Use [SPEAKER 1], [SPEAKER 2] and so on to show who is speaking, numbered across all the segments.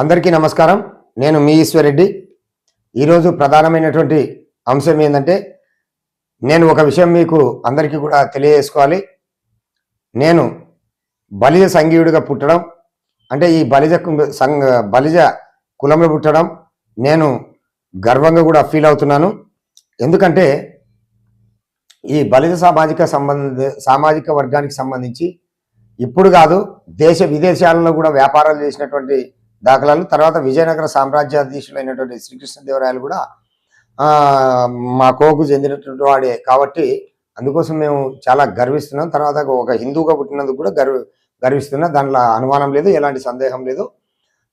[SPEAKER 1] అందరికీ నమస్కారం. నేను మీ ఈశ్వరెడ్డి. ఈరోజు ప్రధానమైనటువంటి అంశం ఏంటంటే నేను ఒక విషయం మీకు అందరికీ కూడా తెలియజేసుకోవాలి. నేను బలిజ సంఘీయుడిగా పుట్టడం అంటే ఈ బలిజ సంఘ బలిజ కులంలో పుట్టడం నేను గర్వంగా కూడా ఫీల్ అవుతున్నాను. ఎందుకంటే ఈ బలిజ సామాజిక సంబంధ సామాజిక వర్గానికి సంబంధించి ఇప్పుడు కాదు దేశ విదేశాలలో కూడా వ్యాపారాలు చేసినటువంటి దాఖలాలు. తర్వాత విజయనగర సామ్రాజ్యాధీశులైనటువంటి శ్రీకృష్ణదేవరాయలు కూడా మా కోకు చెందినటువంటి వాడే కాబట్టి అందుకోసం మేము చాలా గర్విస్తున్నాం. తర్వాత ఒక హిందువుగా పుట్టినందుకు కూడా గర్వ గర్విస్తున్నా. దాంట్లో అనుమానం లేదు ఎలాంటి సందేహం లేదు.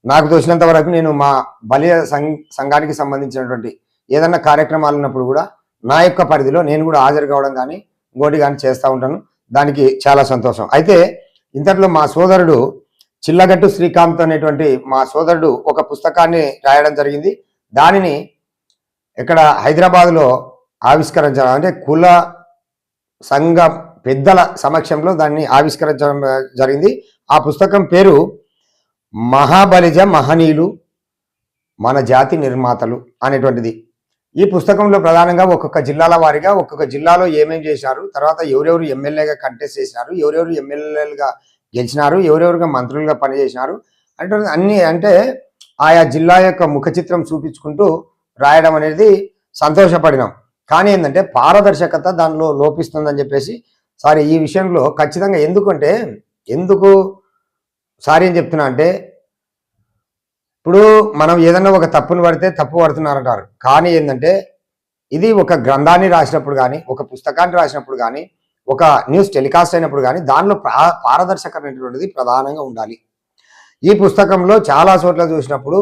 [SPEAKER 1] నాకు తోచినంత వరకు నేను మా బలియ సంఘానికి సంబంధించినటువంటి ఏదన్నా కార్యక్రమాలు ఉన్నప్పుడు కూడా నా యొక్క పరిధిలో నేను కూడా హాజరు కావడం కానీ ఇంకోటి కానీ చేస్తూ ఉంటాను. దానికి చాలా సంతోషం. అయితే ఇంతట్లో మా సోదరుడు చిల్లగట్టు శ్రీకాంత్ అనేటువంటి మా సోదరుడు ఒక పుస్తకాన్ని రాయడం జరిగింది. దానిని ఇక్కడ హైదరాబాద్లో ఆవిష్కరించడం అంటే కుల సంఘ పెద్దల సమక్షంలో దాన్ని ఆవిష్కరించడం జరిగింది. ఆ పుస్తకం పేరు మహాబలిజ మహనీయులు మన జాతి నిర్మాతలు అనేటువంటిది. ఈ పుస్తకంలో ప్రధానంగా ఒక్కొక్క జిల్లాల వారిగా ఒక్కొక్క జిల్లాలో ఏమేమి చేశారు తర్వాత ఎవరెవరు ఎమ్మెల్యేగా కంటెస్ట్ చేశారు ఎవరెవరు ఎమ్మెల్యేలుగా గెలిచినారు ఎవరెవరుగా మంత్రులుగా పనిచేసినారు అంటే అన్ని అంటే ఆయా జిల్లా యొక్క ముఖ చిత్రం చూపించుకుంటూ రాయడం అనేది సంతోషపడినాం. కానీ ఏంటంటే పారదర్శకత దానిలో లోపిస్తుందని చెప్పేసి సారీ ఈ విషయంలో ఖచ్చితంగా ఎందుకంటే ఎందుకు సారీ అని చెప్తున్నా అంటే ఇప్పుడు మనం ఏదన్నా ఒక తప్పును పడితే తప్పు పడుతున్నారంటారు. కానీ ఏంటంటే ఇది ఒక గ్రంథాన్ని రాసినప్పుడు కానీ ఒక పుస్తకాన్ని రాసినప్పుడు కానీ ఒక న్యూస్ టెలికాస్ట్ అయినప్పుడు కానీ దానిలో పా- పారదర్శకత అనేటువంటిది ప్రధానంగా ఉండాలి. ఈ పుస్తకంలో చాలా చోట్ల చూసినప్పుడు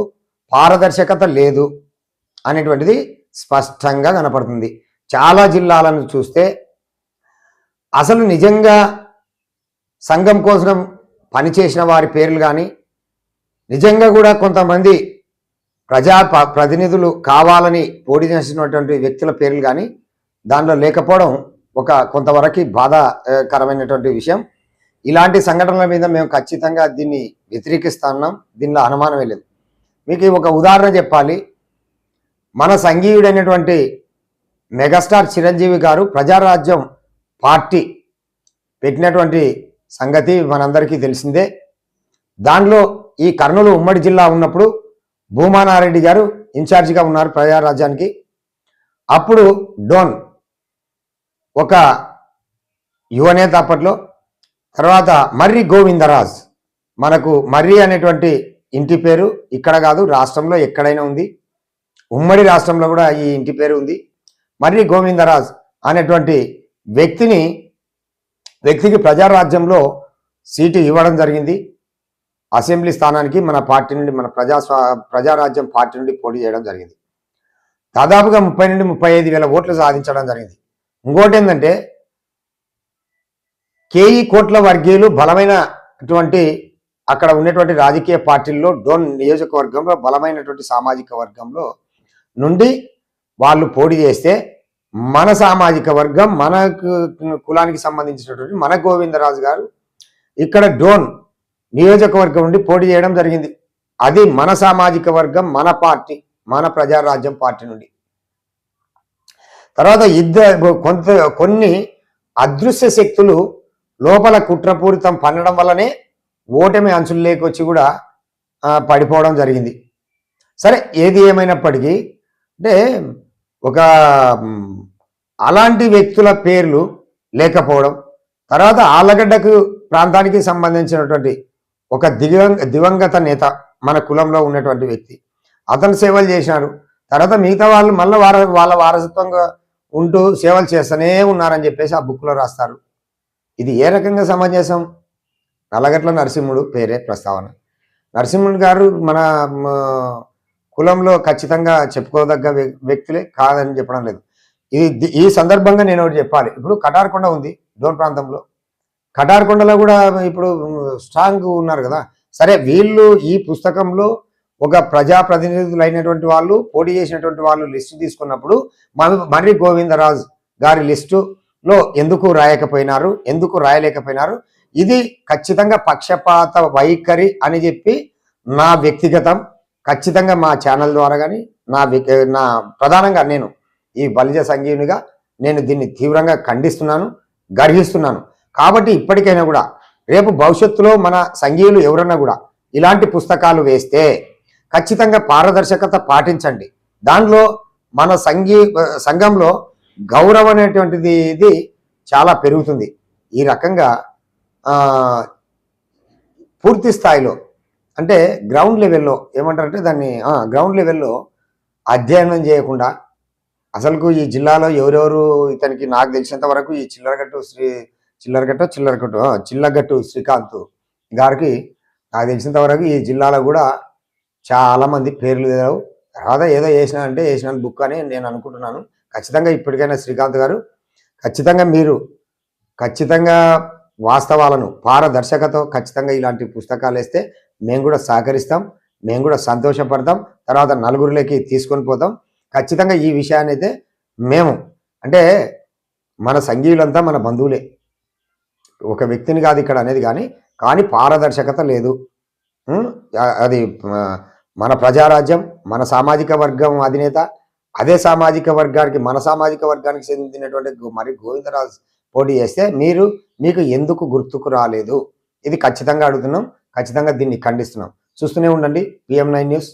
[SPEAKER 1] పారదర్శకత లేదు అనేటువంటిది స్పష్టంగా కనపడుతుంది. చాలా జిల్లాలను చూస్తే అసలు నిజంగా సంఘం కోసం పనిచేసిన వారి పేర్లు కానీ నిజంగా కూడా కొంతమంది ప్రజా ప్రతినిధులు కావాలని పోటీ చేసినటువంటి వ్యక్తుల పేర్లు కానీ దానిలో లేకపోవడం ఒక కొంతవరకు బాధాకరమైనటువంటి విషయం. ఇలాంటి సంఘటనల మీద మేము ఖచ్చితంగా దీన్ని వ్యతిరేకిస్తున్నాం. దీనిలో అనుమానమే లేదు. మీకు ఒక ఉదాహరణ చెప్పాలి. మన సంఘీయుడైనటువంటి మెగాస్టార్ చిరంజీవి గారు ప్రజారాజ్యం పార్టీ పెట్టినటువంటి సంగతి మనందరికీ తెలిసిందే. దానిలో ఈ కర్నూలు ఉమ్మడి జిల్లా ఉన్నప్పుడు భూమానారెడ్డి గారు ఇన్ఛార్జిగా ఉన్నారు ప్రజారాజ్యానికి. అప్పుడు డోన్ ఒక యువనేత అప్పట్లో తర్వాత మర్రి గోవిందరాజ్. మనకు మర్రి అనేటువంటి ఇంటి పేరు ఇక్కడ కాదు రాష్ట్రంలో ఎక్కడైనా ఉంది. ఉమ్మడి రాష్ట్రంలో కూడా ఈ ఇంటి పేరు ఉంది. మర్రి గోవిందరాజ్ అనేటువంటి వ్యక్తిని వ్యక్తికి ప్రజారాజ్యంలో సీటు ఇవ్వడం జరిగింది. అసెంబ్లీ స్థానానికి మన పార్టీ నుండి మన ప్రజా ప్రజారాజ్యం పార్టీ నుండి పోటీ చేయడం జరిగింది. దాదాపుగా ముప్పై నుండి ముప్పై ఐదు వేల ఓట్లు సాధించడం జరిగింది. ఇంకోటి ఏంటంటే కేఈ కోట్ల వర్గీయులు బలమైనటువంటి అక్కడ ఉన్నటువంటి రాజకీయ పార్టీల్లో డోన్ నియోజకవర్గంలో బలమైనటువంటి సామాజిక వర్గంలో నుండి వాళ్ళు పోటీ చేస్తే మన సామాజిక వర్గం మన కులానికి సంబంధించినటువంటి మన గోవిందరాజు గారు ఇక్కడ డోన్ నియోజకవర్గం నుండి పోటీ చేయడం జరిగింది. అది మన సామాజిక వర్గం మన పార్టీ మన ప్రజారాజ్యం పార్టీ నుండి. తర్వాత ఇద్దరు కొంత కొన్ని అదృశ్య శక్తులు లోపల కుట్రపూరితం పన్నడం వల్లనే ఓటమి అంచులు లేకొచ్చి కూడా పడిపోవడం జరిగింది. సరే ఏది ఏమైనప్పటికీ అంటే ఒక అలాంటి వ్యక్తుల పేర్లు లేకపోవడం తర్వాత ఆలగడ్డకు ప్రాంతానికి సంబంధించినటువంటి ఒక దివంగ దివంగత నేత మన కులంలో ఉన్నటువంటి వ్యక్తి. అతను సేవలు చేశారు తర్వాత మిగతా వాళ్ళు మళ్ళీ వార వాళ్ళ వారసత్వంగా ఉంటూ సేవలు చేస్తూనే ఉన్నారని చెప్పేసి ఆ బుక్లో రాస్తారు. ఇది ఏ రకంగా సమంజసం? నల్లగట్ల నరసింహుడు పేరే ప్రస్తావన. నరసింహుడు గారు మన కులంలో ఖచ్చితంగా చెప్పుకోదగ్గ వ్యక్తులే కాదని చెప్పడం లేదు. ఇది ఈ సందర్భంగా నేను ఒకటి చెప్పాలి. ఇప్పుడు కటార్కొండ ఉంది డోన్ ప్రాంతంలో. కటార్కొండలో కూడా ఇప్పుడు స్ట్రాంగ్ ఉన్నారు కదా. సరే వీళ్ళు ఈ పుస్తకంలో ఒక ప్రజాప్రతినిధులు అయినటువంటి వాళ్ళు పోటీ చేసినటువంటి వాళ్ళు లిస్టు తీసుకున్నప్పుడు మర్రి గోవిందరాజ్ గారి లిస్టులో ఎందుకు రాయకపోయినారు ఎందుకు రాయలేకపోయినారు ఇది ఖచ్చితంగా పక్షపాత వైఖరి అని చెప్పి నా వ్యక్తిగతం ఖచ్చితంగా మా ఛానల్ ద్వారా కానీ నా నా ప్రధానంగా నేను ఈ బలిజ సంగీవునిగా నేను దీన్ని తీవ్రంగా ఖండిస్తున్నాను గర్హిస్తున్నాను. కాబట్టి ఇప్పటికైనా కూడా రేపు భవిష్యత్తులో మన సంఘీయులు ఎవరన్నా కూడా ఇలాంటి పుస్తకాలు వేస్తే ఖచ్చితంగా పారదర్శకత పాటించండి. దానిలో మన సంఘీ సంఘంలో గౌరవం అనేటువంటిది ఇది చాలా పెరుగుతుంది. ఈ రకంగా పూర్తి స్థాయిలో అంటే గ్రౌండ్ లెవెల్లో ఏమంటారంటే దాన్ని గ్రౌండ్ లెవెల్లో అధ్యయనం చేయకుండా అసలుకు ఈ జిల్లాలో ఎవరెవరు ఇతనికి నాకు తెలిసినంత వరకు ఈ చిల్లరగట్టు శ్రీ చిల్లరగట్ట చిల్లరగట్టు చిల్లగట్టు శ్రీకాంత్ గారికి నాకు తెలిసినంత వరకు ఈ జిల్లాలో కూడా చాలా మంది పేర్లు లేవు తర్వాత ఏదో వేసినా అంటే వేసిన బుక్ అని నేను అనుకుంటున్నాను. ఖచ్చితంగా ఇప్పటికైనా శ్రీకాంత్ గారు ఖచ్చితంగా మీరు ఖచ్చితంగా వాస్తవాలను పారదర్శకతో ఖచ్చితంగా ఇలాంటి పుస్తకాలు వేస్తే మేము కూడా సహకరిస్తాం మేము కూడా సంతోషపడతాం. తర్వాత నలుగురిలోకి తీసుకొని పోతాం. ఖచ్చితంగా ఈ విషయాన్ని అయితే మేము అంటే మన సంఘీయులంతా మన బంధువులే. ఒక వ్యక్తిని కాదు ఇక్కడ అనేది కానీ కానీ పారదర్శకత లేదు. అది మన ప్రజారాజ్యం మన సామాజిక వర్గం అధినేత అదే సామాజిక వర్గానికి మన సామాజిక వర్గానికి చెందినటువంటి మరి గోవిందరాజు పోటీ చేస్తే మీరు మీకు ఎందుకు గుర్తుకు రాలేదు? ఇది ఖచ్చితంగా అడుగుతున్నాం ఖచ్చితంగా దీన్ని ఖండిస్తున్నాం. చూస్తూనే ఉండండి పిఎం నైన్ న్యూస్.